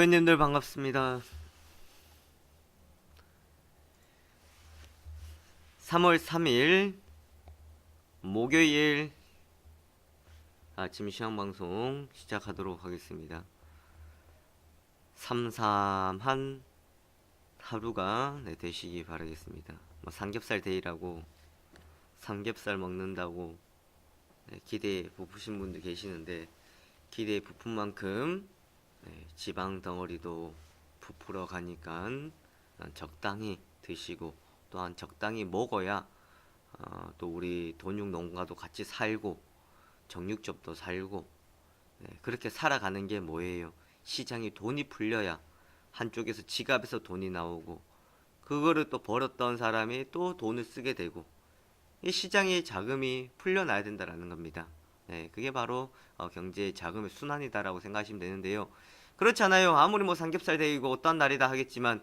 회원님들 반갑습니다. 3월 3일 목요일 아침 시황 방송 시작하도록 하겠습니다. 삼삼한 하루가 네, 되시기 바라겠습니다. 뭐 삼겹살 데이라고 삼겹살 먹는다고 네, 기대에 부푸신 분들 계시는데 기대에 부푼 만큼 네, 지방 덩어리도 부풀어 가니까 적당히 드시고 또한 적당히 먹어야 어, 또 우리 돈육 농가도 같이 살고 정육점도 살고 네, 그렇게 살아가는 게 뭐예요? 시장이 돈이 풀려야 한쪽에서 지갑에서 돈이 나오고 그거를 또 벌었던 사람이 또 돈을 쓰게 되고 이 시장의 자금이 풀려나야 된다라는 겁니다. 네, 그게 바로 어, 경제의 자금의 순환이다라고 생각하시면 되는데요. 그렇잖아요. 아무리 뭐 삼겹살 데이고 어떤 날이다 하겠지만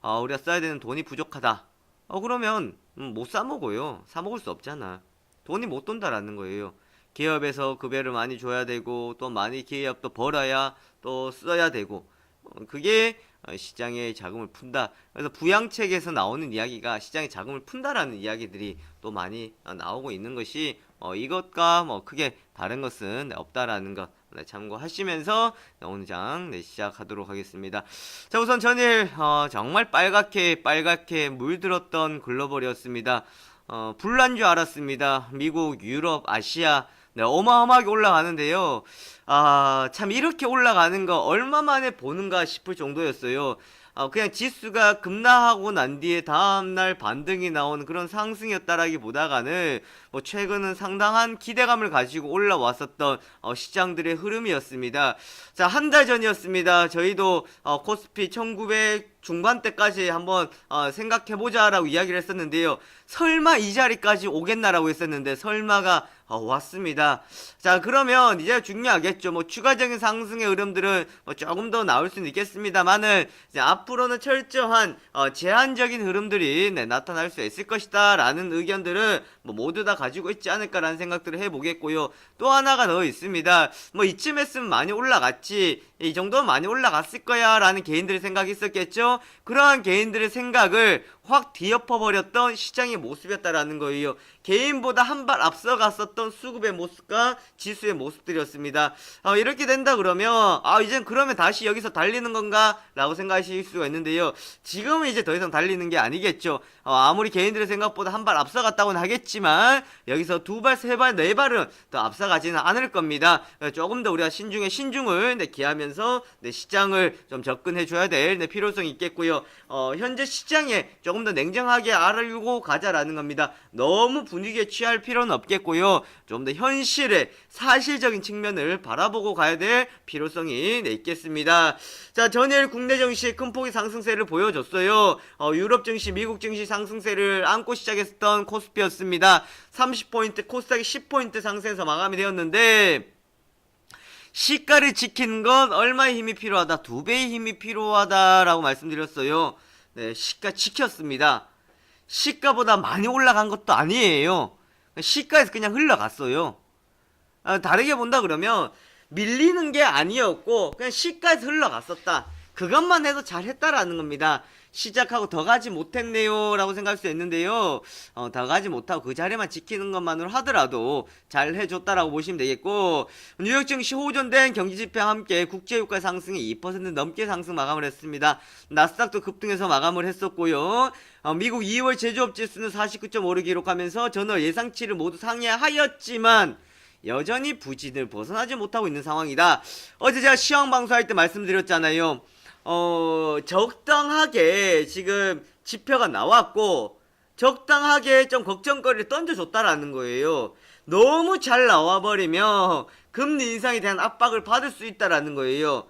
어, 우리가 써야 되는 돈이 부족하다. 어 그러면 음, 못사 먹어요. 사 먹을 수 없잖아. 돈이 못 돈다라는 거예요. 기업에서 급여를 많이 줘야 되고 또 많이 기업도 벌어야 또 써야 되고 어, 그게 어, 시장의 자금을 푼다. 그래서 부양책에서 나오는 이야기가 시장의 자금을 푼다라는 이야기들이 또 많이 어, 나오고 있는 것이 어, 이것과 뭐 크게 다른 것은 없다라는 것 네, 참고하시면서 네, 오늘 장 네, 시작하도록 하겠습니다. 자 우선 전일 어, 정말 빨갛게 빨갛게 물들었던 글로벌이었습니다. 어, 불난 줄 알았습니다. 미국, 유럽, 아시아 네, 어마어마하게 올라가는데요. 아, 참 이렇게 올라가는 거 얼마 만에 보는가 싶을 정도였어요. 어, 그냥 지수가 급락하고 난 뒤에 다음날 반등이 나오는 그런 상승이었다라기보다가는 뭐 최근은 상당한 기대감을 가지고 올라왔었던 어, 시장들의 흐름이었습니다. 자, 한 달 전이었습니다. 저희도 어, 코스피 1900 중반대까지 한번 어, 생각해보자라고 이야기를 했었는데요. 설마 이 자리까지 오겠나라고 했었는데 설마가 어, 왔습니다. 자 그러면 이제 중요하겠죠. 뭐 추가적인 상승의 흐름들은 뭐 조금 더 나올 수는 있겠습니다만은 이제 앞으로는 철저한 어, 제한적인 흐름들이 네, 나타날 수 있을 것이다라는 의견들은 뭐 모두 다 가지고 있지 않을까라는 생각들을 해보겠고요. 또 하나가 더 있습니다. 뭐 이쯤 했으면 많이 올라갔지 이 정도면 많이 올라갔을 거야 라는 개인들의 생각이 있었겠죠. 그러한 개인들의 생각을 확 뒤엎어버렸던 시장의 모습이었다라는 거예요. 개인보다 한 발 앞서갔었던 수급의 모습과 지수의 모습들이었습니다. 어, 이렇게 된다 그러면 아 이젠 그러면 다시 여기서 달리는 건가 라고 생각하실 수가 있는데요. 지금은 이제 더 이상 달리는 게 아니겠죠. 어, 아무리 개인들의 생각보다 한 발 앞서갔다고는 하겠지만 여기서 두 발, 세 발, 네 발은 더 앞서가지는 않을 겁니다. 어, 조금 더 우리가 신중에 신중을 네, 기하면 서 네, 시장을 좀 접근해 줘야 될 네, 필요성이 있겠고요. 어, 현재 시장에 조금 더 냉정하게 알고 가자라는 겁니다. 너무 분위기에 취할 필요는 없겠고요. 좀 더 현실의 사실적인 측면을 바라보고 가야 될 필요성이 네, 있겠습니다. 자, 전일 국내 증시 큰 폭의 상승세를 보여줬어요. 어, 유럽 증시, 미국 증시 상승세를 안고 시작했던 코스피였습니다. 30포인트, 코스닥이 10포인트 상승해서 마감이 되었는데, 시가를 지키는 건 얼마의 힘이 필요하다? 두 배의 힘이 필요하다라고 말씀드렸어요. 네, 시가 지켰습니다. 시가보다 많이 올라간 것도 아니에요. 시가에서 그냥 흘러갔어요. 아, 다르게 본다 그러면 밀리는 게 아니었고 그냥 시가에서 흘러갔었다. 그것만 해도 잘했다라는 겁니다. 시작하고 더 가지 못했네요 라고 생각할 수 있는데요. 어, 더 가지 못하고 그 자리만 지키는 것만으로 하더라도 잘 해줬다라고 보시면 되겠고 뉴욕 증시 호전된 경기 지표와 함께 국제유가 상승이 2% 넘게 상승 마감을 했습니다. 나스닥도 급등해서 마감을 했었고요. 어, 미국 2월 제조업 지수는 49.5를 기록하면서 전월 예상치를 모두 상회하였지만 여전히 부진을 벗어나지 못하고 있는 상황이다. 어제 제가 시황 방송할 때 말씀드렸잖아요 어, 적당하게 지금 지표가 나왔고, 적당하게 좀 걱정거리를 던져줬다라는 거예요. 너무 잘 나와버리면 금리 인상에 대한 압박을 받을 수 있다라는 거예요.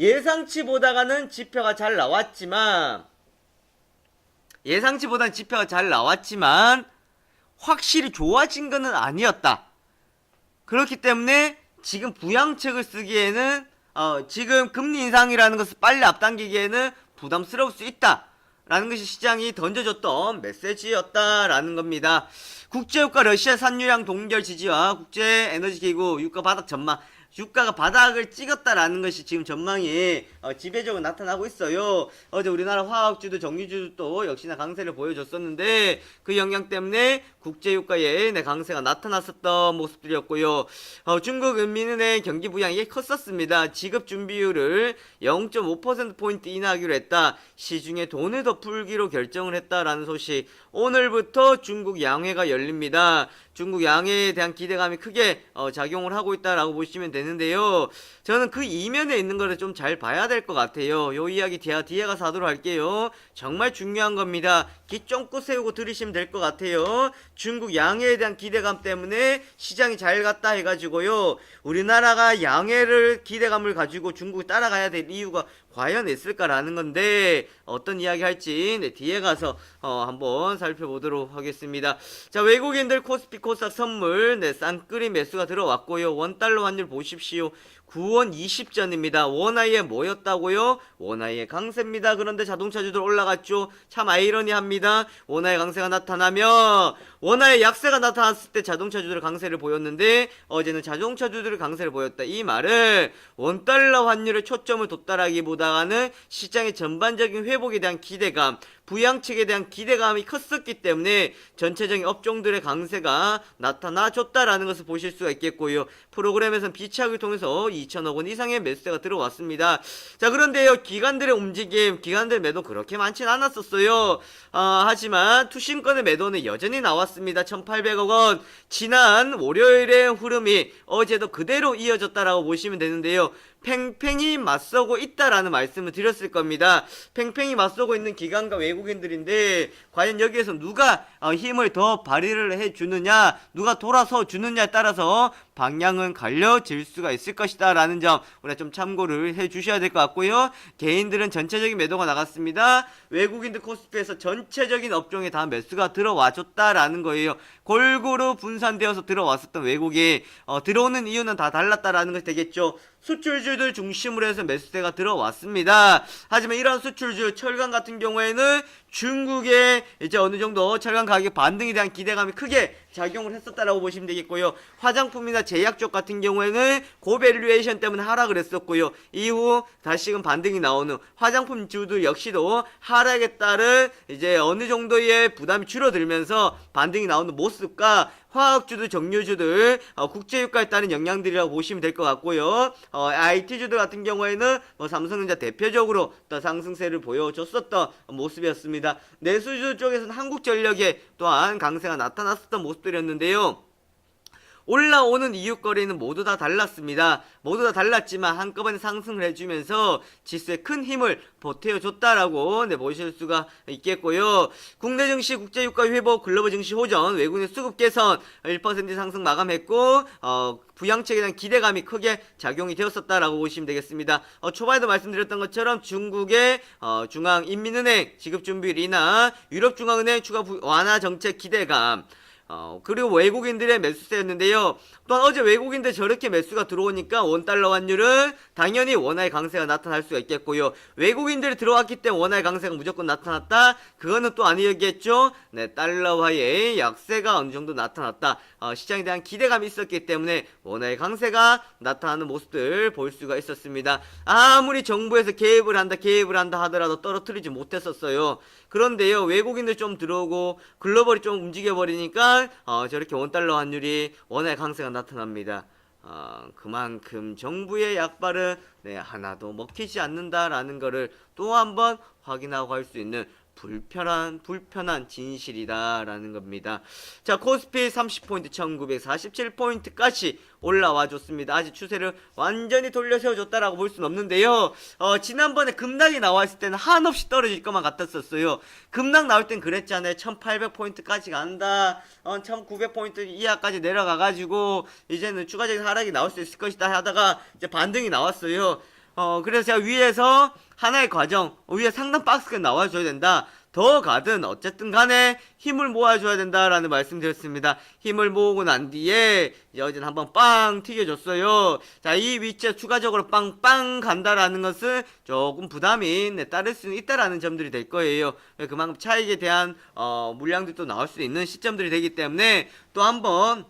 예상치보다가는 지표가 잘 나왔지만, 예상치보다는 지표가 잘 나왔지만, 확실히 좋아진 것은 아니었다. 그렇기 때문에 지금 부양책을 쓰기에는 어, 지금 금리 인상이라는 것을 빨리 앞당기기에는 부담스러울 수 있다. 라는 것이 시장이 던져줬던 메시지였다라는 겁니다. 국제유가 러시아 산유량 동결 지지와 국제에너지기구 유가 바닥 전망 주가가 바닥을 찍었다라는 것이 지금 전망이 어, 지배적으로 나타나고 있어요. 어제 우리나라 화학주도 정유주도 역시나 강세를 보여줬었는데 그 영향 때문에 국제유가에 네, 강세가 나타났었던 모습들이었고요. 어, 중국 은민은행 경기 부양이 컸었습니다. 지급 준비율을 0.5%포인트 인하하기로 했다. 시중에 돈을 더 풀기로 결정을 했다라는 소식. 오늘부터 중국 양회가 열립니다. 중국 양회에 대한 기대감이 크게 어, 작용을 하고 있다라고 보시면 되는데요. 저는 그 이면에 있는 거를 좀 잘 봐야 될 것 같아요. 요 이야기 뒤에, 뒤에 가서 하도록 할게요. 정말 중요한 겁니다. 귀 쫑긋 세우고 들으시면 될 것 같아요. 중국 양해에 대한 기대감 때문에 시장이 잘 갔다 해가지고요. 우리나라가 양해를 기대감을 가지고 중국이 따라가야 될 이유가 과연 있을까라는 건데 어떤 이야기 할지 네, 뒤에 가서 어, 한번 살펴보도록 하겠습니다. 자 외국인들 코스피 코스닥 선물 네, 쌍끌이 매수가 들어왔고요. 원달러 환율 보십시오. 9원 20전입니다. 원화에 뭐였다고요? 원화의 강세입니다. 그런데 자동차주들 올라갔죠. 참 아이러니합니다. 원화의 강세가 나타나면 원화의 약세가 나타났을 때 자동차 주들 강세를 보였는데 어제는 자동차 주들 강세를 보였다. 이 말은 원달러 환율에 초점을 뒀다라기보다는 시장의 전반적인 회복에 대한 기대감, 부양책에 대한 기대감이 컸었기 때문에 전체적인 업종들의 강세가 나타나줬다라는 것을 보실 수가 있겠고요. 프로그램에서는 비착을 통해서 2천억 원 이상의 매수세가 들어왔습니다. 자 그런데요 기관들의 움직임, 기관들 매도 그렇게 많진 않았었어요. 아, 하지만 투신권의 매도는 여전히 나왔습니다. 1,800억 원. 지난 월요일의 흐름이 어제도 그대로 이어졌다라고 보시면 되는데요. 팽팽히 맞서고 있다라는 말씀을 드렸을 겁니다. 팽팽히 맞서고 있는 기관과 외국인들인데 과연 여기에서 누가 어, 힘을 더 발휘를 해주느냐, 누가 돌아서 주느냐에 따라서 방향은 갈려질 수가 있을 것이다 라는 점 우리가 좀 참고를 해 주셔야 될 것 같고요. 개인들은 전체적인 매도가 나갔습니다. 외국인들 코스피에서 전체적인 업종에 다 매수가 들어와줬다 라는 거예요. 골고루 분산되어서 들어왔었던 외국이 어, 들어오는 이유는 다 달랐다라는 것이 되겠죠. 수출주들 중심으로 해서 매수세가 들어왔습니다. 하지만 이러한 수출주 철강 같은 경우에는 중국의 이제 어느 정도 철강 가격 반등에 대한 기대감이 크게 작용을 했었다라고 보시면 되겠고요. 화장품이나 제약 쪽 같은 경우에는 고밸류에이션 때문에 하락을 했었고요. 이후 다시금 반등이 나오는 화장품 주들 역시도 하락에 따른 이제 어느 정도의 부담이 줄어들면서 반등이 나오는 모습과 화학주들, 정유주들, 어, 국제유가에 따른 영향들이라고 보시면 될 것 같고요. 어, IT주들 같은 경우에는 뭐 삼성전자 대표적으로 또 상승세를 보여줬었던 모습이었습니다. 내수주 쪽에서는 한국전력에 또한 강세가 나타났었던 모습들이었는데요. 올라오는 이유거리는 모두 다 달랐습니다. 모두 다 달랐지만 한꺼번에 상승을 해주면서 지수에 큰 힘을 보태어줬다라고 네, 보실 수가 있겠고요. 국내 증시 국제 유가 회복, 글로벌 증시 호전, 외국인 수급 개선 1% 상승 마감했고 어, 부양책에 대한 기대감이 크게 작용이 되었었다라고 보시면 되겠습니다. 어, 초반에도 말씀드렸던 것처럼 중국의 어, 중앙인민은행 지급준비율이나 유럽중앙은행 추가 부- 완화 정책 기대감 어, 그리고 외국인들의 매수세였는데요. 또한 어제 외국인들 저렇게 매수가 들어오니까 원달러 환율은 당연히 원화의 강세가 나타날 수가 있겠고요. 외국인들이 들어왔기 때문에 원화의 강세가 무조건 나타났다? 그거는 또 아니겠죠? 네, 달러화의 약세가 어느 정도 나타났다. 어, 시장에 대한 기대감이 있었기 때문에 원화의 강세가 나타나는 모습들 볼 수가 있었습니다. 아무리 정부에서 개입을 한다, 개입을 한다 하더라도 떨어뜨리지 못했었어요. 그런데요, 외국인들 좀 들어오고 글로벌이 좀 움직여버리니까 어, 저렇게 원달러 환율이 원화의 강세가 나타납니다. 어, 그만큼 정부의 약발은 네, 하나도 먹히지 않는다라는 것을 또 한번 확인하고 할수 있는 불편한 불편한 진실이다라는 겁니다. 자 코스피 30포인트 1947포인트까지 올라와 줬습니다. 아직 추세를 완전히 돌려 세워줬다라고 볼 수는 없는데요. 어, 지난번에 급락이 나왔을 때는 한없이 떨어질 것만 같았었어요. 급락 나올 땐 그랬잖아요. 1800포인트까지 간다. 어, 1900포인트 이하까지 내려가가지고 이제는 추가적인 하락이 나올 수 있을 것이다 하다가 이제 반등이 나왔어요. 어, 그래서 제가 위에서 하나의 과정, 위에 상단 박스가 나와줘야 된다. 더 가든 어쨌든 간에 힘을 모아줘야 된다라는 말씀 드렸습니다. 힘을 모으고 난 뒤에 어제는 한번 빵 튀겨줬어요. 자, 이 위치에 추가적으로 빵빵 간다라는 것은 조금 부담이 네, 따를 수 있다라는 점들이 될 거예요. 그만큼 차익에 대한 어, 물량들도 나올 수 있는 시점들이 되기 때문에 또 한번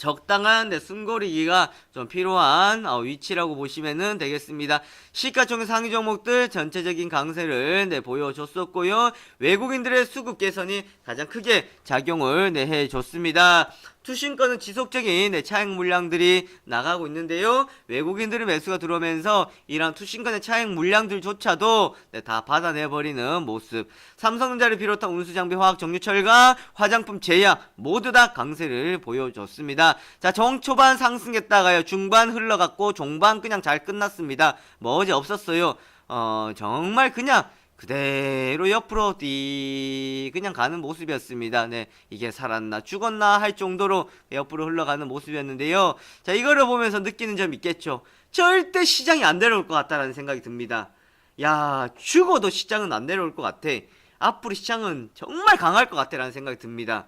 적당한 네, 숨고르기가 좀 필요한 어, 위치라고 보시면 되겠습니다. 시가총액 상위 종목들 전체적인 강세를 네, 보여줬었고요. 외국인들의 수급 개선이 가장 크게 작용을 네, 해줬습니다. 투신권은 지속적인 네, 차익 물량들이 나가고 있는데요. 외국인들의 매수가 들어오면서 이런 투신권의 차익 물량들조차도 네, 다 받아내버리는 모습. 삼성전자를 비롯한 운수장비, 화학, 정유철과 화장품, 제약 모두 다 강세를 보여줬습니다. 자, 정 초반 상승했다가요. 중반 흘러갔고 종반 그냥 잘 끝났습니다. 뭐 어제 없었어요. 어, 정말 그냥 그대로 옆으로 뒤 그냥 가는 모습이었습니다. 네, 이게 살았나 죽었나 할 정도로 옆으로 흘러가는 모습이었는데요. 자, 이거를 보면서 느끼는 점이 있겠죠. 절대 시장이 안 내려올 것 같다라는 생각이 듭니다. 야, 죽어도 시장은 안 내려올 것 같아. 앞으로 시장은 정말 강할 것 같다라는 생각이 듭니다.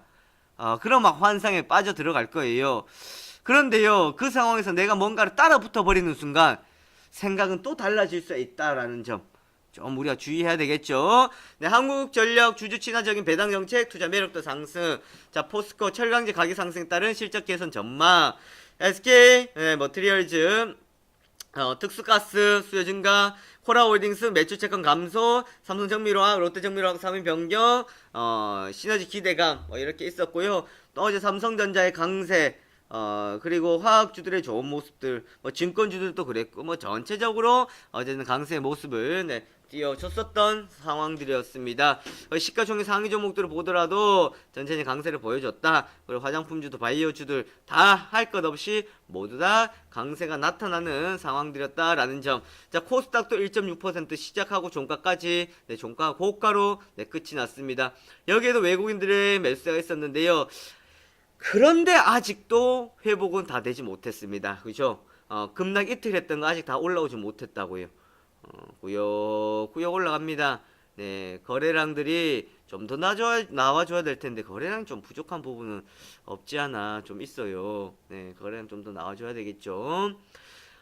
어, 그런 막 환상에 빠져 들어갈 거예요. 그런데요, 그 상황에서 내가 뭔가를 따라 붙어 버리는 순간 생각은 또 달라질 수 있다라는 점. 좀 우리가 주의해야 되겠죠. 네, 한국전력 주주 친화적인 배당 정책, 투자 매력도 상승. 자, 포스코 철강제 가격 상승에 따른 실적 개선 전망. SK 네, 머티리얼즈 어, 특수가스 수요 증가, 코라홀딩스 매출 채권 감소, 삼성 정밀화학, 롯데 정밀화학 3인 변경, 어, 시너지 기대감 뭐 이렇게 있었고요. 또 어제 삼성전자의 강세, 어, 그리고 화학주들의 좋은 모습들, 뭐 증권주들도 그랬고, 뭐 전체적으로 어제는 강세의 모습을 네, 띄워줬었던 상황들이었습니다. 어, 시가총액 상위 종목들을 보더라도 전체적인 강세를 보여줬다. 그리고 화장품주도 바이오주들 다 할 것 없이 모두 다 강세가 나타나는 상황들이었다라는 점. 자, 코스닥도 1.6% 시작하고 종가까지 네, 종가 고가로 네, 끝이 났습니다. 여기에도 외국인들의 매수가 있었는데요. 그런데 아직도 회복은 다 되지 못했습니다. 그죠? 어, 급락 이틀 했던 거 아직 다 올라오지 못했다고요. 어, 구역구역 올라갑니다. 네, 거래량들이 좀 더 나와줘야, 될 텐데 거래량 좀 부족한 부분은 없지 않아 좀 있어요. 네, 거래량 좀 더 나와줘야 되겠죠.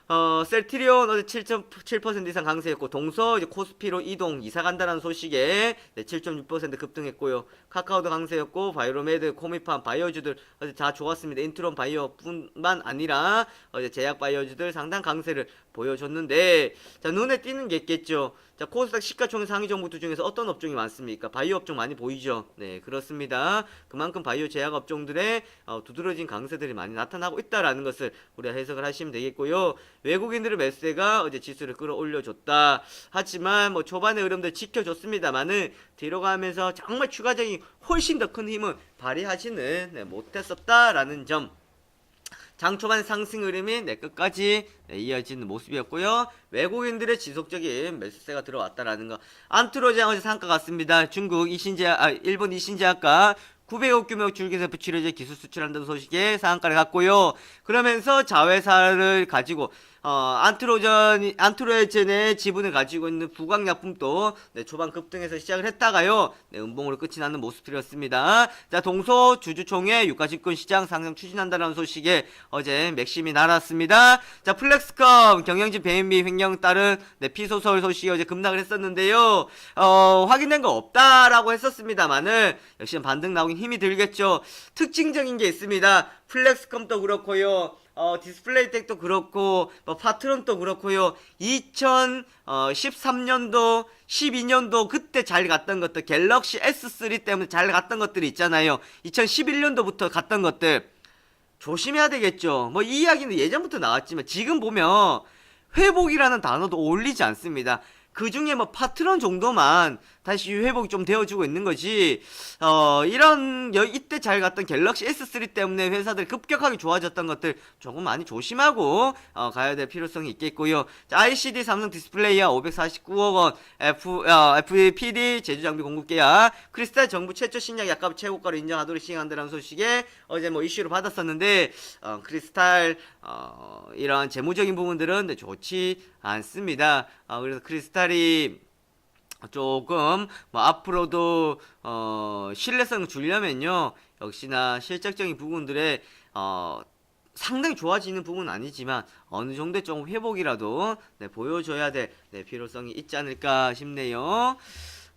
어, 셀트리온 어제 7.7% 이상 강세였고 동서 이제 코스피로 이동 이사 간다는 소식에 네, 7.6% 급등했고요. 카카오도 강세였고 바이오메드, 코미팜, 바이오주들 어제 다 좋았습니다. 인트론 바이오뿐만 아니라 어제 제약 바이오주들 상당 강세를 보여줬는데 자 눈에 띄는 게 있겠죠. 자 코스닥 시가총액 상위 종목들 중에서 어떤 업종이 많습니까? 바이오 업종 많이 보이죠. 네 그렇습니다. 그만큼 바이오 제약 업종들의 어, 두드러진 강세들이 많이 나타나고 있다라는 것을 우리가 해석을 하시면 되겠고요. 외국인들의 매수가 어제 지수를 끌어올려줬다. 하지만 뭐 초반의 흐름들 지켜줬습니다만은 뒤로 가면서 정말 추가적인 훨씬 더 큰 힘을 발휘하지는 네, 못했었다라는 점. 장 초반 상승 흐름이 내 끝까지 네, 이어지는 모습이었고요. 외국인들의 지속적인 매수세가 들어왔다라는 거. 안트로장 어제 상가 같습니다. 중국 이신제약, 아, 일본 이신제약과 900억 규모 줄기세포 치료제 기술 수출한다는 소식에 상한가를 갔고요. 그러면서 자회사를 가지고 어, 안트로전, 안트로에젠의 지분을 가지고 있는 부광약품도 네, 초반 급등해서 시작을 했다가요. 네, 음봉으로 끝이 나는 모습들이었습니다. 자, 동서 주주총회 유가증권 시장 상승 추진한다는 소식에 어제 맥심이 날았습니다. 자, 플렉스컴 경영진 배임비 횡령 따른 네, 피소설 소식이 어제 급락을 했었는데요. 어, 확인된 거 없다라고 했었습니다만은 역시 반등 나오긴 힘이 들겠죠. 특징적인 게 있습니다. 플렉스컴도 그렇고요. 어, 디스플레이 텍도 그렇고, 뭐, 파트론도 그렇고요. 2013년도, 12년도 그때 잘 갔던 것들, 갤럭시 S3 때문에 잘 갔던 것들이 있잖아요. 2011년도부터 갔던 것들. 조심해야 되겠죠. 뭐, 이 이야기는 예전부터 나왔지만, 지금 보면, 회복이라는 단어도 어울리지 않습니다. 그 중에 뭐 파트런 정도만 다시 회복이 좀 되어주고 있는 거지. 어, 이런, 여, 이때 잘 갔던 갤럭시 S3 때문에 회사들 급격하게 좋아졌던 것들 조금 많이 조심하고, 어, 가야 될 필요성이 있겠고요. 자, ICD 삼성 디스플레이야 549억 원, F, 어, FPD 제주장비 공급 계약, 크리스탈 정부 최초 신약 약값 최고가로 인정하도록 시행한다는 소식에 어제 뭐 이슈를 받았었는데, 어, 크리스탈, 어, 이런 재무적인 부분들은 네, 좋지 않습니다. 어, 그래서 크리스탈이 조금 뭐 앞으로도 어 신뢰성 주려면요 역시나 실적적인 부분들에 어 상당히 좋아지는 부분은 아니지만 어느 정도의 좀 회복이라도 네, 보여줘야 될 네, 필요성이 있지 않을까 싶네요.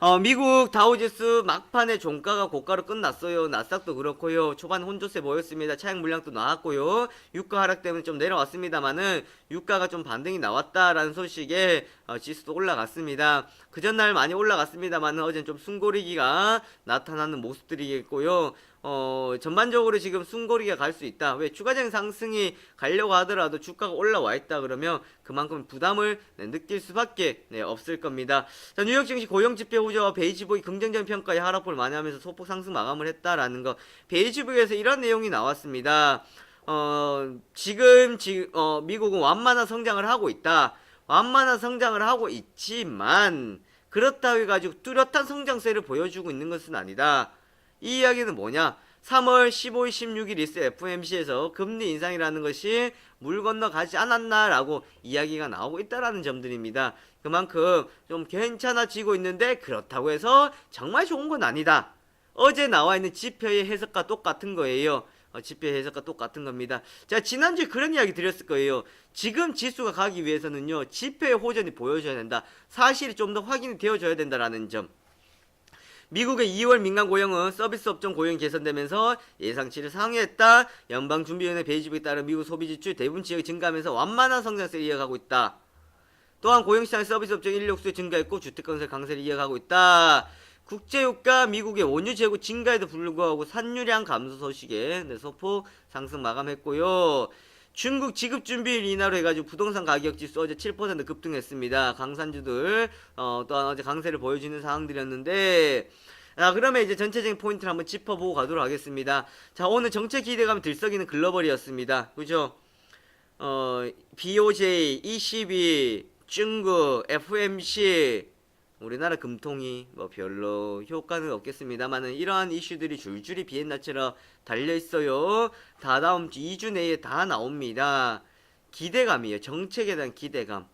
어, 미국 다우지수 막판에 종가가 고가로 끝났어요. 나스닥도 그렇고요. 초반 혼조세 보였습니다. 차익 물량도 나왔고요. 유가 하락 때문에 좀 내려왔습니다만은 유가가 좀 반등이 나왔다라는 소식에 어, 지수도 올라갔습니다. 그 전날 많이 올라갔습니다만은 어제는 좀 숨고리기가 나타나는 모습들이겠고요. 어, 전반적으로 지금 숨고리가 갈 수 있다. 왜 추가적인 상승이 가려고 하더라도 주가가 올라와 있다 그러면 그만큼 부담을 네, 느낄 수밖에 네, 없을 겁니다. 자, 뉴욕 증시 고용 지표 후저와 베이지북이 긍정적인 평가에 하락폭을 많이 하면서 소폭 상승 마감을 했다라는 거. 베이지북에서 이런 내용이 나왔습니다. 어, 지금 지, 어, 미국은 완만한 성장을 하고 있다. 완만한 성장을 하고 있지만 그렇다고 해 가지고 뚜렷한 성장세를 보여주고 있는 것은 아니다. 이 이야기는 뭐냐? 3월 15일, 16일 있을 FOMC에서 금리 인상이라는 것이 물 건너 가지 않았나라고 이야기가 나오고 있다라는 점들입니다. 그만큼 좀 괜찮아지고 있는데 그렇다고 해서 정말 좋은 건 아니다. 어제 나와 있는 지표의 해석과 똑같은 거예요. 어, 지표의 해석과 똑같은 겁니다. 자, 지난주에 그런 이야기 드렸을 거예요. 지금 지수가 가기 위해서는요, 지표의 호전이 보여줘야 된다. 사실이 좀 더 확인이 되어줘야 된다라는 점. 미국의 2월 민간 고용은 서비스 업종 고용이 개선되면서 예상치를 상회했다. 연방준비위원회 베이직에 따른 미국 소비 지출 대부분 지역이 증가하면서 완만한 성장세를 이어가고 있다. 또한 고용시장 서비스 업종 인력수 증가했고 주택건설 강세를 이어가고 있다. 국제유가 미국의 원유 재고 증가에도 불구하고 산유량 감소 소식에 네, 소폭 상승 마감했고요. 중국 지급 준비일 인하로 해가지고 부동산 가격 지수 어제 7% 급등했습니다. 강산주들 어, 또한 어제 강세를 보여주는 상황들이었는데 자 그러면 이제 전체적인 포인트를 한번 짚어보고 가도록 하겠습니다. 자 오늘 정책 기대감이 들썩이는 글로벌이었습니다. 그죠? 어, BOJ, ECB, 중국, FMC, 우리나라 금통이 뭐 별로 효과는 없겠습니다만은 이러한 이슈들이 줄줄이 비엔나처럼 달려 있어요. 다 다음 주 2주 내에 다 나옵니다. 기대감이에요. 정책에 대한 기대감.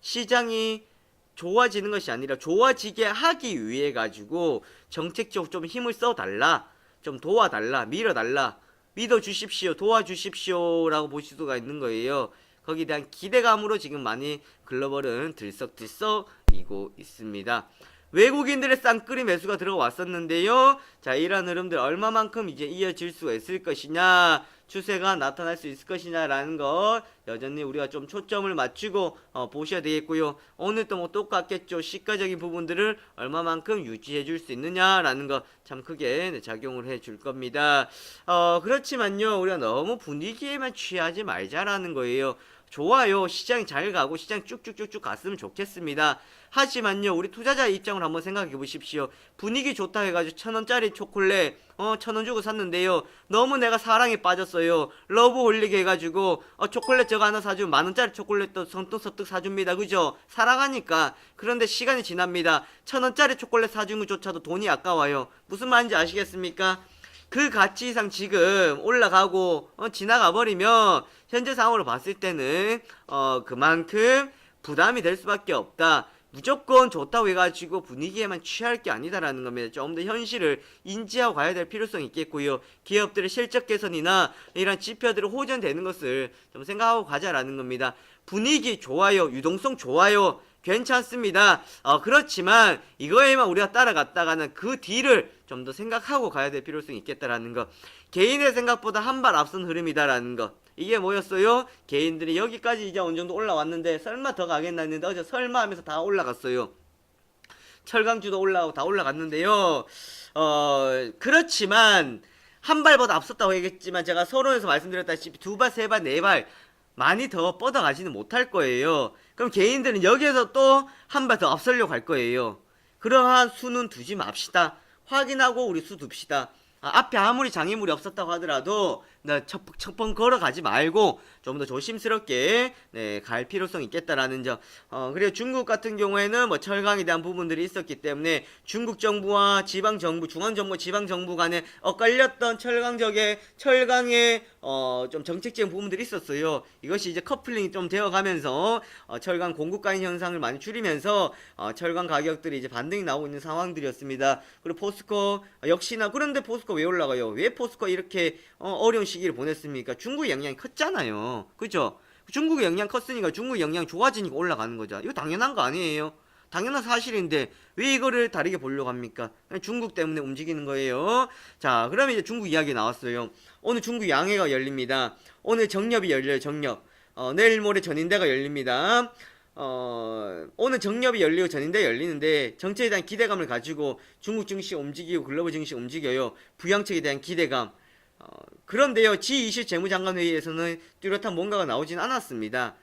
시장이 좋아지는 것이 아니라 좋아지게 하기 위해 가지고 정책적으로 좀 힘을 써 달라. 좀 도와달라. 밀어달라. 믿어 주십시오. 도와주십시오 라고 보실 수가 있는 거예요. 거기에 대한 기대감으로 지금 많이 글로벌은 들썩들썩 이고 있습니다. 외국인들의 쌍끌이 매수가 들어왔었는데요. 자, 이러한 흐름들 얼마만큼 이제 이어질 수가 있을 것이냐, 추세가 나타날 수 있을 것이냐라는 거 여전히 우리가 좀 초점을 맞추고 어, 보셔야 되겠고요. 오늘 또 뭐 똑같겠죠. 시가적인 부분들을 얼마만큼 유지해 줄 수 있느냐라는 거참 크게 네, 작용을 해 줄 겁니다. 어, 그렇지만요. 우리가 너무 분위기에만 취하지 말자라는 거예요. 좋아요. 시장이 잘 가고 시장 쭉쭉쭉쭉 갔으면 좋겠습니다. 하지만요, 우리 투자자 입장을 한번 생각해 보십시오. 분위기 좋다 해가지고 천 원짜리 초콜릿, 어, 천 원 주고 샀는데요. 너무 내가 사랑에 빠졌어요. 러브 홀리게 해가지고, 어, 초콜릿 저거 하나 사주면 만 원짜리 초콜릿도 선뜻선뜻 사줍니다. 그죠? 사랑하니까. 그런데 시간이 지납니다. 천 원짜리 초콜릿 사준 것조차도 돈이 아까워요. 무슨 말인지 아시겠습니까? 그 가치 이상 지금 올라가고 어, 지나가 버리면 현재 상황으로 봤을 때는 어 그만큼 부담이 될 수밖에 없다. 무조건 좋다고 해가지고 분위기에만 취할 게 아니다라는 겁니다. 좀 더 현실을 인지하고 가야 될 필요성이 있겠고요. 기업들의 실적 개선이나 이런 지표들을 호전되는 것을 좀 생각하고 가자라는 겁니다. 분위기 좋아요. 유동성 좋아요. 괜찮습니다. 어, 그렇지만 이거에만 우리가 따라갔다가는 그 뒤를 좀 더 생각하고 가야 될 필요성이 있겠다라는 거. 개인의 생각보다 한 발 앞선 흐름이다라는 거. 이게 뭐였어요? 개인들이 여기까지 이제 어느 정도 올라왔는데 설마 더 가겠나 했는데 어제 설마 하면서 다 올라갔어요. 철강주도 올라가고 다 올라갔는데요. 어, 그렇지만 한 발보다 앞섰다고 얘기했지만 제가 서론에서 말씀드렸다시피 두 발, 세 발, 네 발 많이 더 뻗어가지는 못할 거예요. 그럼 개인들은 여기에서 또 한 발 더 앞서려고 할 거예요. 그러한 수는 두지 맙시다. 확인하고 우리 수 둡시다. 아, 앞에 아무리 장애물이 없었다고 하더라도 나 첫, 첫번 걸어가지 말고 좀 더 조심스럽게 네, 갈 필요성이 있겠다라는 점. 어, 그리고 중국 같은 경우에는 뭐 철강에 대한 부분들이 있었기 때문에 중국 정부와 지방 정부, 중앙 정부, 지방 정부 간에 엇갈렸던 철강적의 철강의 어, 좀 정책적인 부분들이 있었어요. 이것이 이제 커플링이 좀 되어가면서 어, 철강 공급 가인 현상을 많이 줄이면서 어, 철강 가격들이 이제 반등이 나오고 있는 상황들이었습니다. 그리고 포스코 어, 역시나 그런데 포스코 왜 올라가요? 왜 포스코 이렇게 어, 어려운 시 기를 보냈습니까? 중국 영향이 컸잖아요. 그죠? 중국의 영향 컸으니까 중국 영향 좋아지니까 올라가는 거죠. 이거 당연한 거 아니에요? 당연한 사실인데 왜 이거를 다르게 보려고 합니까? 중국 때문에 움직이는 거예요. 자, 그러면 이제 중국 이야기 나왔어요. 오늘 중국 양해가 열립니다. 오늘 정렵이 열려요. 정렵. 어, 내일 모레 전인대가 열립니다. 어, 오늘 정렵이 열리고 전인대 열리는데 정책에 대한 기대감을 가지고 중국 증시 움직이고 글로벌 증시 움직여요. 부양책에 대한 기대감. 어, 그런데요, G20 재무장관 회의에서는 뚜렷한 뭔가가 나오진 않았습니다.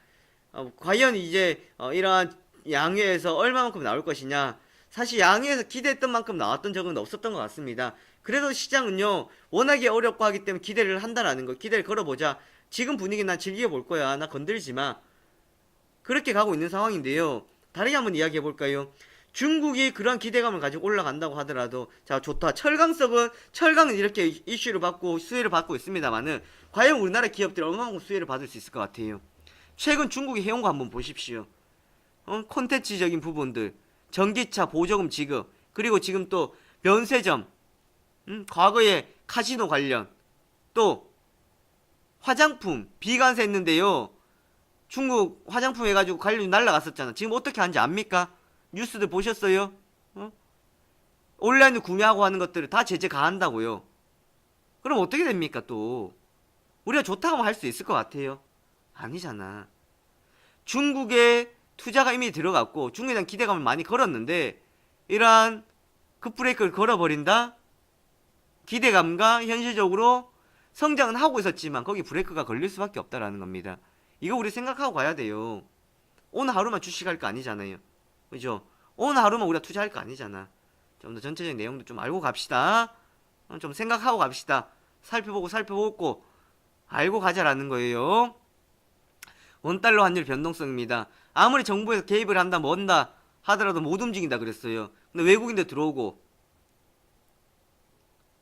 어, 과연 이제 어, 이러한 양회에서 얼마만큼 나올 것이냐? 사실 양회에서 기대했던 만큼 나왔던 적은 없었던 것 같습니다. 그래도 시장은요, 워낙에 어렵고 하기 때문에 기대를 한다라는 거, 기대를 걸어보자. 지금 분위기 난 즐겨볼 거야. 나 건들지 마. 그렇게 가고 있는 상황인데요. 다르게 한번 이야기해 볼까요? 중국이 그런 기대감을 가지고 올라간다고 하더라도 자 좋다 철강석은 철강은 이렇게 이슈를 받고 수혜를 받고 있습니다만은 과연 우리나라 기업들이 얼마만큼 수혜를 받을 수 있을 것 같아요. 최근 중국이 해온 거 한번 보십시오. 어, 콘텐츠적인 부분들, 전기차 보조금 지급, 그리고 지금 또 면세점, 음, 과거에 카지노 관련, 또 화장품 비관세 했는데요. 중국 화장품 해가지고 관련 날라갔었잖아. 지금 어떻게 하는지 압니까? 뉴스들 보셨어요? 어? 온라인으로 구매하고 하는 것들을 다 제재 가한다고요. 그럼 어떻게 됩니까 또? 우리가 좋다고 할 수 있을 것 같아요. 아니잖아. 중국에 투자가 이미 들어갔고 중국에 대한 기대감을 많이 걸었는데 이러한 급브레이크를 걸어버린다? 기대감과 현실적으로 성장은 하고 있었지만 거기 브레이크가 걸릴 수밖에 없다라는 겁니다. 이거 우리 생각하고 가야 돼요. 오늘 하루만 주식할 거 아니잖아요. 그죠? 오늘 하루만 우리가 투자할 거 아니잖아. 좀 더 전체적인 내용도 좀 알고 갑시다. 어, 좀 생각하고 갑시다. 살펴보고 살펴보고 알고 가자라는 거예요. 원달러 환율 변동성입니다. 아무리 정부에서 개입을 한다 뭔다 하더라도 못 움직인다 그랬어요. 근데 외국인들 들어오고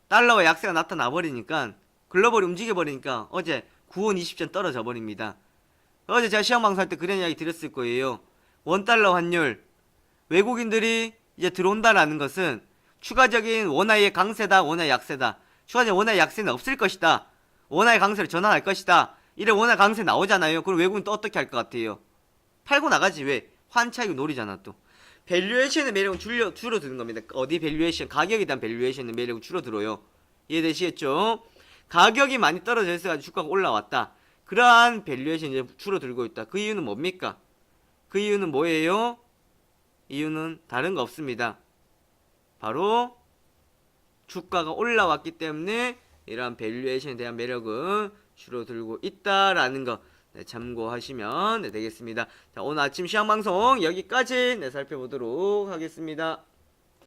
달러와 약세가 나타나 버리니까 글로벌이 움직여 버리니까 어제 9원 20전 떨어져 버립니다. 어제 제가 시험 방송할 때 그런 이야기 드렸을 거예요. 원달러 환율 외국인들이 이제 들어온다라는 것은 추가적인 원화의 강세다, 원화의 약세다. 추가적인 원화의 약세는 없을 것이다. 원화의 강세로 전환할 것이다. 이래 원화 강세 나오잖아요. 그럼 외국인 또 어떻게 할 것 같아요? 팔고 나가지 왜? 환차익 노리잖아 또. 밸류에이션의 매력은 줄여, 줄어드는 겁니다. 어디 밸류에이션? 가격에 대한 밸류에이션의 매력은 줄어들어요. 이해되시겠죠? 가격이 많이 떨어져 있어가지고 주가가 올라왔다. 그러한 밸류에이션이 줄어들고 있다. 그 이유는 뭡니까? 그 이유는 뭐예요? 이유는 다른 거 없습니다. 바로 주가가 올라왔기 때문에 이러한 밸류에이션에 대한 매력은 줄어들고 있다라는 거 네, 참고하시면 네, 되겠습니다. 자, 오늘 아침 시황 방송 여기까지 네, 살펴보도록 하겠습니다.